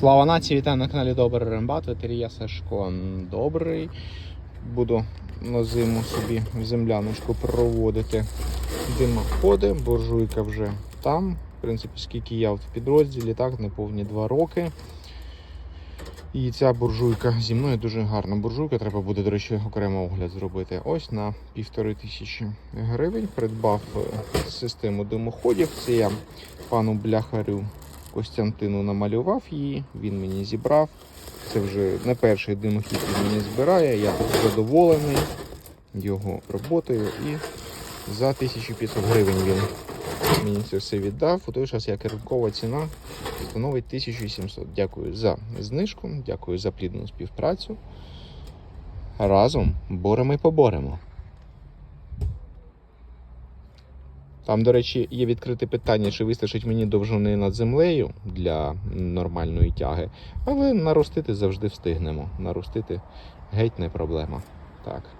Слава нації, вітаю на каналі Добрий Рембат, ветерія Сашко. Добрий. Буду на зиму собі в земляночку проводити димоходи. Буржуйка вже там. В принципі, скільки я в підрозділі, так, неповні два роки. І ця буржуйка зі мною дуже гарна буржуйка. Треба буде, до речі, окремо огляд зробити. Ось на півтори тисячі гривень. Придбав е, систему димоходів. Це я пану бляхарю Костянтину намалював її, він мені зібрав. Це вже не перший димохід він мені збирає. Я задоволений його роботою і за 1500 гривень він мені це все віддав. У той час як ринкова ціна становить 1700. Дякую за знижку, дякую за плідну співпрацю. Разом боремо і поборемо. Там, до речі, є відкрите питання, чи вистачить мені довжини над землею для нормальної тяги. Але наростити завжди встигнемо. Наростити геть не проблема. Так.